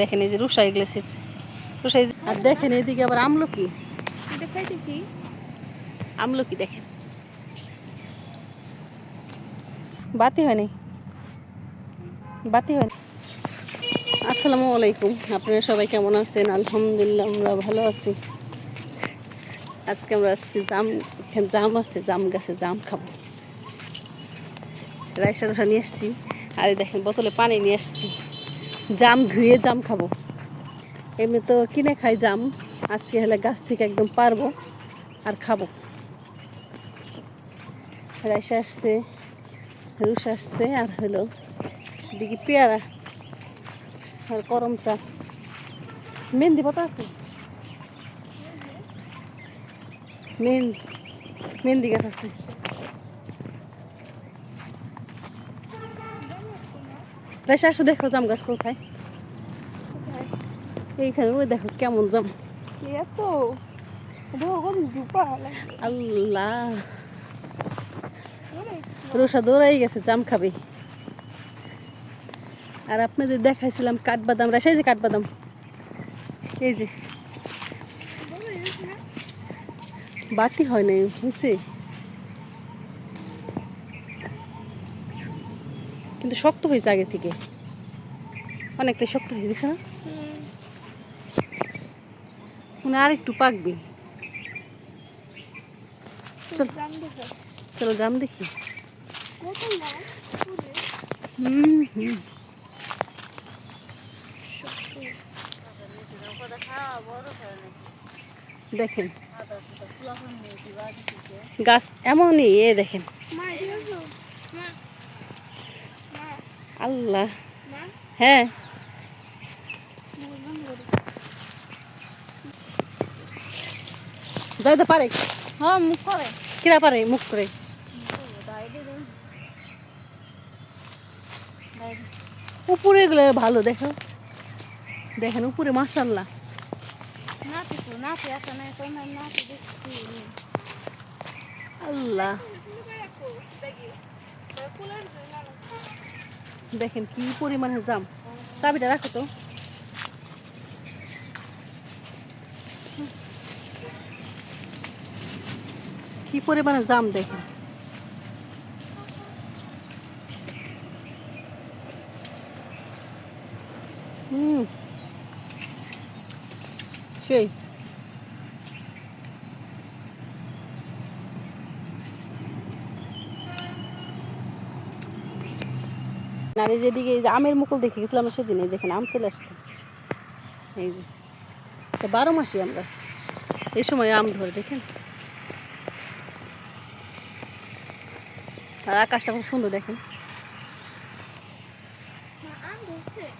দেখেন এই যে রুষা এগুলো ছিটছে রুষা আর দেখেন এদিকে আবার আমলকি। আমলকি দেখেন। বাতি হয়নি। বাতি হয়নি। আসসালামু আলাইকুম। আপনারা সবাই কেমন আছেন? আলহামদুলিল্লাহ আমরা ভালো আছি। আজকে আমরা আসছি জাম এখানে জাম আছে জাম গাছে জাম খাব। রাইসা রসা নিয়ে আসছি। আর এই দেখেন বোতলে পানি নিয়ে আসছি। জাম, ধুয়ে জাম খাব। এমনি তো কিনে খাই জাম, আজকে হলে গাছ থেকে একদম পারব আর খাব। রাইস আসছে, রুশ আসছে, আর হলো দিকে পেয়ারা আর করম চা। মেহেন্দি পাতা আছে? মেহেন্দি মেহেন্দি গাছ আছে। রাইসা আসো দেখো জাম গাছ কোথায়? এইখানে ওই দেখো কেমন জাম। এত? আল্লাহ। রোসা দৌড়াই গেছে জাম খাবে। আর আপনাদের দেখাইছিলাম কাঠবাদাম রাশাই যে কাঠবাদাম। এই যে। বাতি হয় নাই বুঝছে কিন্তু শক্ত হয়েছে আগে থেকে। অনেকটা শক্ত হয়েছে দেখছ না? মানে আর একটু পাকবে। চল, চলো জাম দেখি। দেখেন। গাছ এমনই, এ দেখেন। আল্লাহ। হ্যাঁ। বললাম বলো যাই তো পারে। হ্যাঁ মুখ করে। কিরা পারে? মুখ করে। উপরে এগুলো ভালো দেখো। দেখেন উপরে মাসাল্লাহ আল্লাহ। দেখেন কি পরিমাণে জাম। চাবিটা রাখো তো। কি পরিমাণে জাম দেখেন। হুম। সেই। নারী যেদিকে এই যে আমের মুকুল দেখে গেছিলাম সেদিন, এই দেখেন আম চলে আসছে। এই যে বারো মাসই আম গাছ। এই সময় আম ধরে, দেখেন। আর আকাশটা খুব সুন্দর, দেখেন।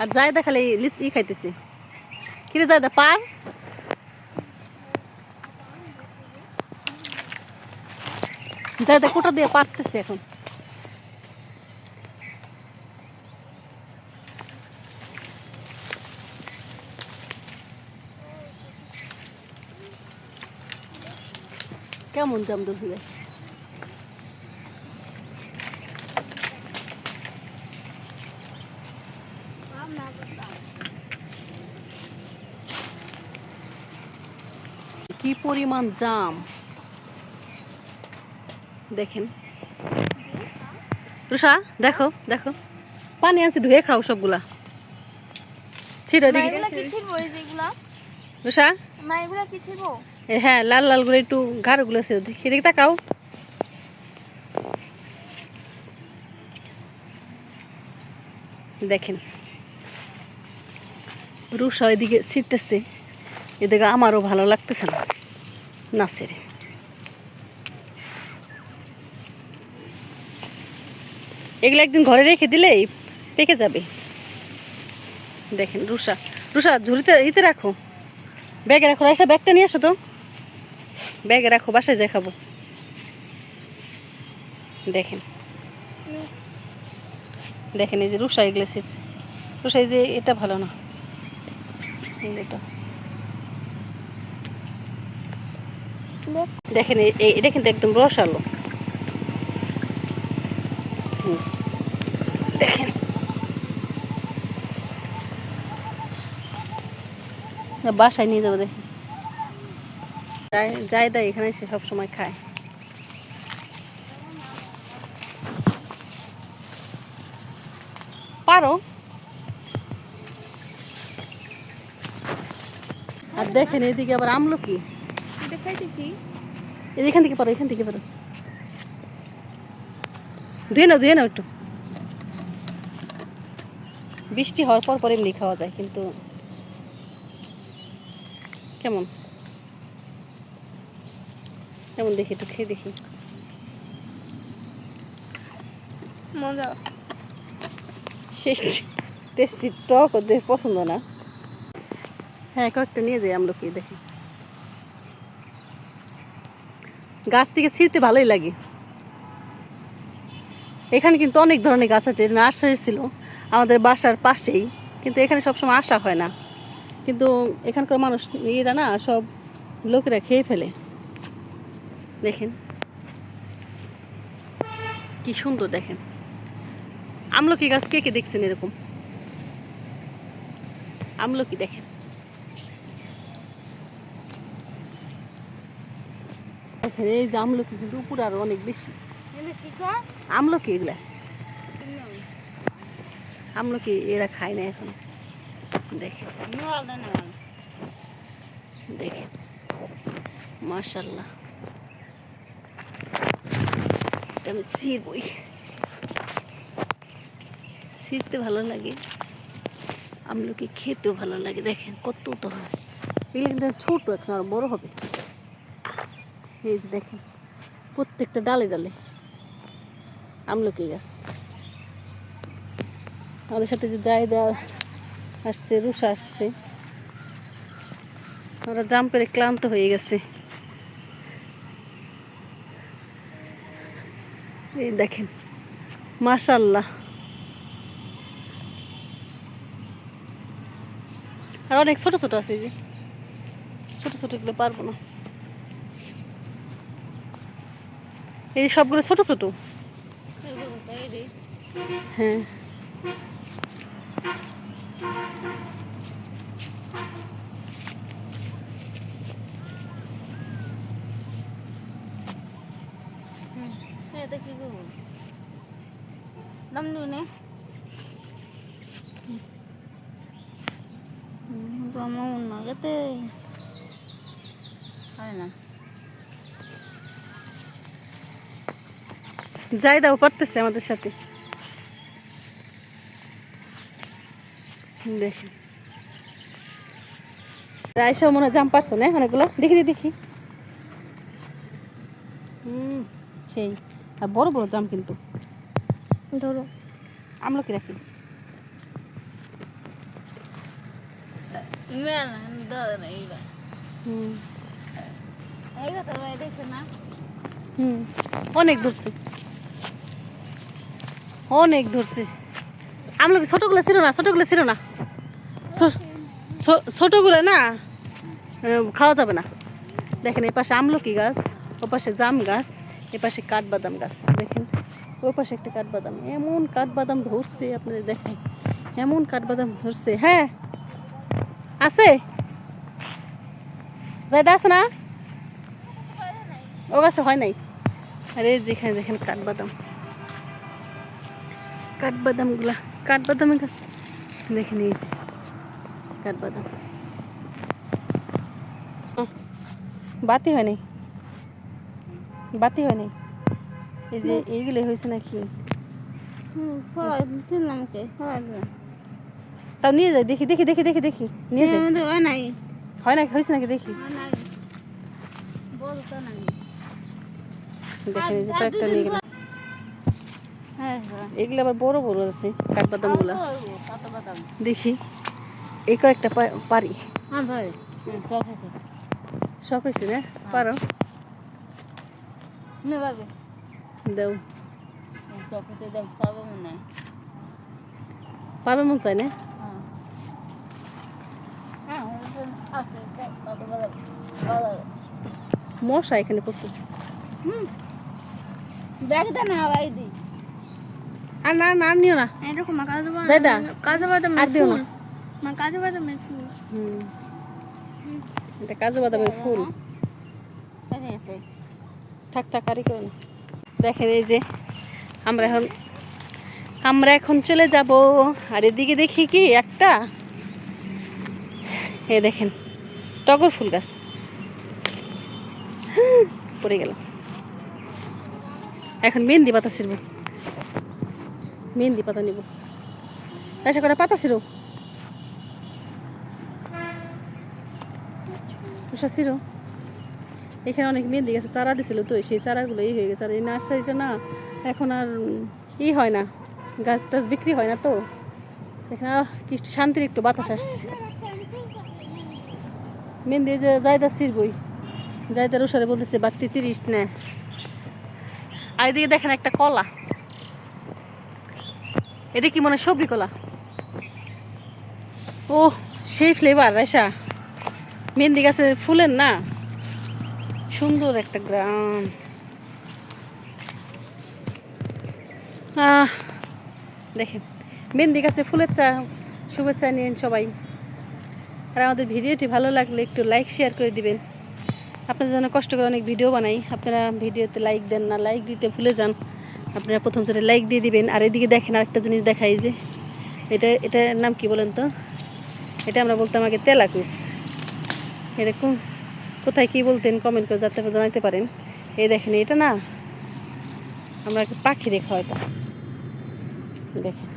আর যাই দেখালে ই খাইতেছে। কিরে যাই দা পার? যাই দা কোটা দিয়ে পারতেছে এখন। কেমন জাম দূর আম না বললাম কি পরিমাণ জাম? দেখেন। রুষা দেখো দেখো। পানি আনছি ধুয়ে খাও সবগুলা। ছিড়ে দিকে রুষা মা এগুলা কি এ হ্যাঁ লাল লাল করে একটু ঘাড়গুলো ছিল। দেখি দেখি তাকাও। দেখেন। রুষা ওইদিকে ছিটতেছে। এদিকে আমারও ভালো লাগতেছে না। নাচের এগুলো একদিন ঘরে রেখে দিলেই পেকে যাবে। দেখেন রুষা রুষা ঝুড়িতে, ইতে রাখো। ব্যাগে রাখো রাইসা ব্যাগটা নিয়ে আসো তো। ব্যাগে রাখো, বাসায় যাই খাব। দেখেন। দেখেন এই যে রুষা এগুলো রুষা এই যে এটা ভালো না। এটা। দেখেন এটা কিন্তু একদম রসালো। বাসায় নিয়ে যাব দেখি। যাই দেয় এখানে এসে সবসময় খায়। পারো? আর দেখেন এদিকে আবার আমলকি। এখান থেকে পারো এখান থেকে পারো। ধুয়ে নাও ধুয়ে নাও একটু। বৃষ্টি হওয়ার পর পরে এমনি খাওয়া যায় কিন্তু কেমন? কেমন দেখি একটু খেয়ে দেখি। মজা। টেস্টি টক ওদের পছন্দ না। হ্যাঁ কয়েকটা নিয়ে যাই আমরা আমলকি দেখি। গাছ থেকে ছিঁড়তে ভালোই লাগে। এখানে কিন্তু অনেক ধরনের গাছ আছে নার্সারি ছিল আমাদের বাসার পাশেই কিন্তু এখানে সবসময় আসা হয় না। কিন্তু এখানকার মানুষ এরা না সব লোকেরা খেয়ে ফেলে। দেখেন। কি সুন্দর দেখেন। আমলকি গাছ কে কে দেখছেন এরকম? আমলকি দেখেন। দেখেন এই যে আমলকি কিন্তু উপরে আরও অনেক বেশি। আমলকি এগুলা। আমলকি এরা খায় না এখন। দেন না এটা আমি ছিঁড়বই। ছিঁড়তে ভালো লাগে। আমলকি খেতেও ভালো লাগে। দেখেন কত তো হয় ছোট এখন আর বড় হবে। এই যে দেখেন, প্রত্যেকটা ডালে ডালে আমলকি গাছ। আমাদের সাথে যে জায়দা আসছে রুষা আসছে। ওরা জাম পেরে ক্লান্ত হয়ে গেছে। এই দেখেন মাশাল্লাহ আর অনেক ছোট ছোট আছে যে। ছোট ছোটগুলো পারব না। এই সবগুলো ছোট ছোট। হ্যাঁ। এটা কি করব দাম নিব নে। আমার নাগাতে হয় না। যাই দাও পারতেছে আমাদের সাথে। দেখেন রাইসাও মনে হয় জাম পারছ না অনেকগুলো? দেখি দেখি। হুম সেই। আর বড় বড় জাম কিন্তু। ধরো। আমলো কি রাখি অনেক ধরছে। অনেক ধরছে। আমলো কি ছোটগুলো ছিল না ছোটগুলো ছিল না। ছোটগুলো না খাওয়া যাবে না। দেখেন এই পাশে আমলকি গাছ ও পাশে জাম গাছ। এ পাশে কাঠবাদাম গাছ, দেখেন ওই পাশে একটা কাঠবাদাম, এমন কাঠবাদাম ধরছে আপনাদের দেখাই, এমন কাঠবাদাম ধরছে হ্যাঁ আছে? যাইতে আছে না? ও গাছে হয় নাই? আরে যেখানে দেখেন কাঠবাদাম কাঠবাদামগুলা কাঠবাদামের গাছ, দেখেন এই যে কাঠবাদাম। বাতি হয় নাই? বাতি হয় নাই? এই যে এইগুলো হয়েছে নাকি? তাও নিয়ে যাই দেখি দেখি দেখি দেখি দেখি নিয়ে যাই। হয় নাই? হয় নাকি হয়েছে নাকি দেখি? হয় নাই। বল তো নাই। দেখেন এই যে কয়েকটা নিয়ে গেলাম। হ্যাঁ এগুলো আবার বড় বড় আছে কাঠবাদামগুলা। দেখি এই কয়েকটা পারি। হ্যাঁ শখ হয়েছে না? পারো? নে বাবা দেও। চকতে দাম পাবো মনে হয়। পারবে মন চাই না? হ্যাঁ। বাদাম ভালো মশা এখানে প্রচুর। হুম। ব্যাগ দে না ভাই দি। আর না না নিও না। এরকম কাজু বাদাম? কাজু বাদাম আর দিও না। না কাজু বাদামের ফুল। হুম। এটা কাজু বাদামের ফুল। থাক থাক আরই করো না। দেখেন এই যে আমরা এখন আমরা এখন চলে যাব। আর এদিকে দেখি কি একটা, এ দেখেন, টগর ফুল গাছ। পড়ে গেল। এখন মেহেন্দি পাতা ছিড়ব। মেহেন্দি পাতা নিব। আশা করে পাতা ছিড়ো? উষা ছিড়ো। এখানে অনেক মেহেন্দি গাছে চারা দিছিল তো সেই চারাগুলো এই হয়ে গেছে। আর এই নার্সারিটা না এখন আর ই হয় না। গাছ টাছ বিক্রি হয় না তো। এখানে আহ, কি শান্তির একটু বাতাস আসছে। মেহেন্দি যে জায়দা ছিড়বই। জায়দা রুষারে বলতেছে বাড়তি তিরিশ নে। আর এদিকে দেখেন একটা কলা। এটা কি মনে হয় সবজি কলা? ও সেই ফ্লেভার রাইসা। মেহেন্দি গাছের ফুলের না? সুন্দর একটা গ্রাম। দেখেন মেহেন্দি গাছে ফুলের চা, শুভেচ্ছা নিন সবাই। আর আমাদের ভিডিওটি ভালো লাগলে একটু লাইক শেয়ার করে দিবেন। আপনাদের জন্য কষ্ট করে অনেক ভিডিও বানাই। আপনারা ভিডিওতে লাইক দেন না লাইক দিতে ভুলে যান। আপনারা প্রথম যেটা লাইক দিয়ে দিবেন। আর এদিকে দেখেন আরেকটা জিনিস দেখাই যে, এটা, এটার নাম কি বলেন তো? এটা আমরা বলতাম আগে তেলাকুইস এরকম কোথায় কি বলতেন কমেন্ট করে যাতে জানাতে পারেন। এই দেখেন, এটা না আমরা একটা পাখি রেখা হয়তো। দেখেন।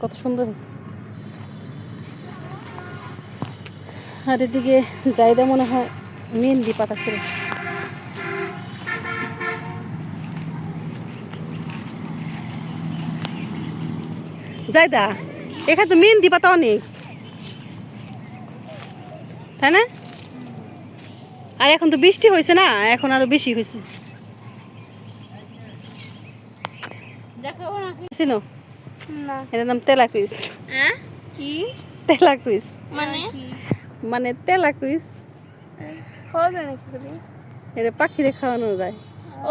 কত সুন্দর হয়েছে। আর এদিকে জায়দা মনে হয় মেহেন্দি পাতা ছিল জায়দা, এখানে তো মেহেন্দি পাতা অনেক। তাই না? আর এখন তো বৃষ্টি হয়েছে না এখন আরও বেশি হয়েছে। দেখাবো না। চিনো না। এটার নাম তেলাকুইস। হ্যাঁ কি? তেলাকুইস। মানে? মানে তেলাকুইস। খাওয়া যায় নাকি করে এটা পাখিরে খাওয়ানো যায়।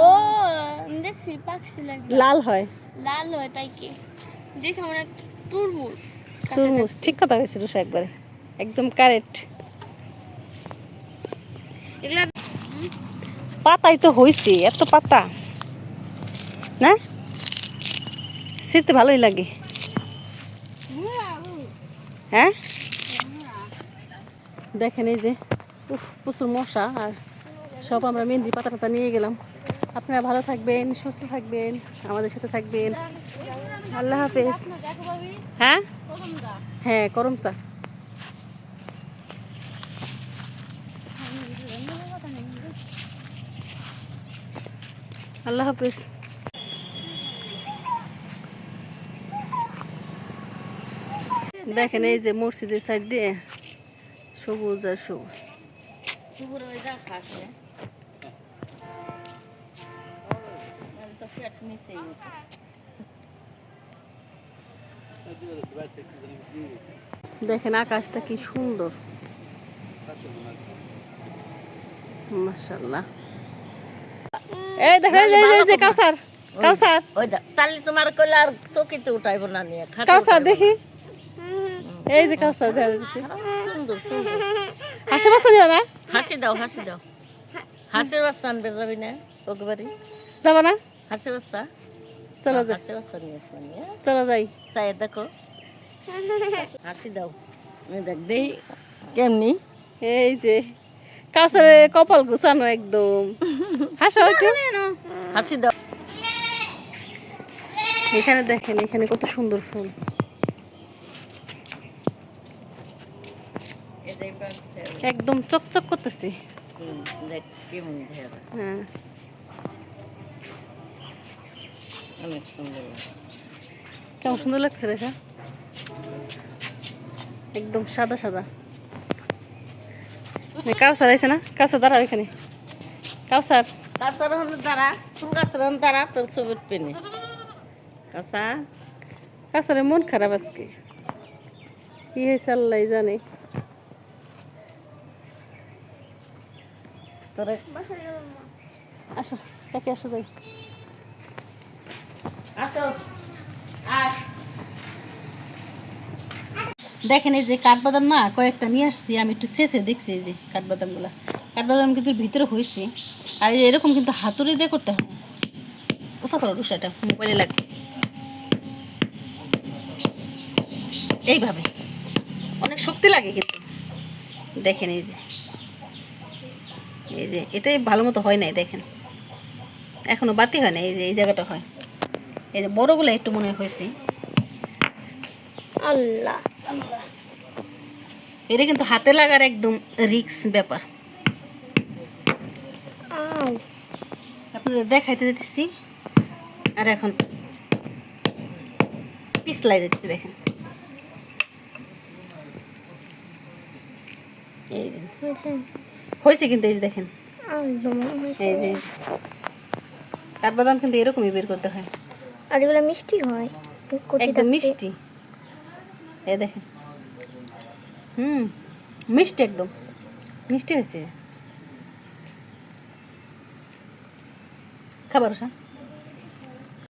ও দেখছি পাখি লাল হয়। লাল হয় তাই কি? দেখে আমরা তুরমুজ। তরমুজ ঠিক কথা হয়েছে রুষা একবারে। একদম কারেক্ট। এগুলা পাতাই তো হয়েছে এত পাতা। না? ছিঁড়তে ভালোই লাগে। হ্যাঁ? দেখেন এই যে উফ প্রচুর মশা আর সব আমরা মেহেন্দি পাতা টাতা নিয়ে গেলাম। আপনারা ভালো থাকবেন সুস্থ থাকবেন আমাদের সাথে থাকবেন। আল্লাহ হাফেজ। হ্যাঁ? হ্যাঁ করম চা। আল্লাহ হাফেজ। দেখেন এই যে মসজিদের সাইড দিয়ে সবুজ আর সবুজ। দেখেন আকাশটা কি সুন্দর। মাশাল্লাহ এই দেখেন এই যে- যে কাউসার কাউসার। ওই দা তাহলে তোমার কইলে আর চকিতে উঠাইব না নিয়ে কাউসার দেখি। এই যে কাউসার দেখা যাচ্ছে। সুন্দর সুন্দর আশেপাশে না? হাসি দাও হাসি দাও। হাসির আনবে যাবি না ওকে বাড়ি? না? হাসির বাচ্চা চলো যাই। হাসির বাচ্চা নিয়ে চলো যাই। চাই দেখো। হাসি দাও। দেখ দেই কেমনি? এই যে। কাউসারের কপাল গুছানো একদম। হাসা একটু। হাসি দাও। এখানে দেখেন, এখানে কত সুন্দর ফুল। একদম চকচক করতেছে। হ্যাঁ। সুন্দর কেমন সুন্দর লাগছে রেখা একদম সাদা সাদা। কাউসার আছে না? কাউসার দাঁড়াও এখানে। কাউসার। কাঁচার হলো তারা ফুল গাছের হলো? তারা তোর ছবির পেনে কাঁচা কাউসারের মন খারাপ আজকে। কি হয়েছে আল্লাহ জানে। তোরে। আসো কাকে আসো যাই। আসো। আস দেখেন এই যে কাঠবাদাম না কয়েকটা নিয়ে আসছি, আমি একটু শেষে দেখছি এই যে কাঠবাদামগুলো। কাঠবাদাম কিন্তু ভিতরে হয়েছে আর এরকম কিন্তু হাতুড়ি দিয়ে করতে হয়। ওসা করো রুষাটা মোবাইলে লাগে। এইভাবে। অনেক শক্তি লাগে কিন্তু। দেখেন এই যে। এই যে, এটাই ভালো মতো হয় নাই, দেখেন। এখনও বাতি হয় না এই যে, এই জায়গাটা হয়। এই যে, বড়গুলো একটু মনে হয় হয়েছে। আল্লাহ। এটা কিন্তু হাতে লাগার একদম রিক্স ব্যাপার। আপনাদের দেখাইতে দিতেছি। আর এখন পিছলাই দিতেছি দেখেন। এই হয়েছে? কিন্তু এই যে দেখেন। এই যে কাঠবাদাম কিন্তু এরকমই বের করতে হয়। আর এগুলো মিষ্টি হয়। মিষ্টি। এই দেখেন। হুম মিষ্টি একদম। মিষ্টি হয়েছে। খাবার ওষা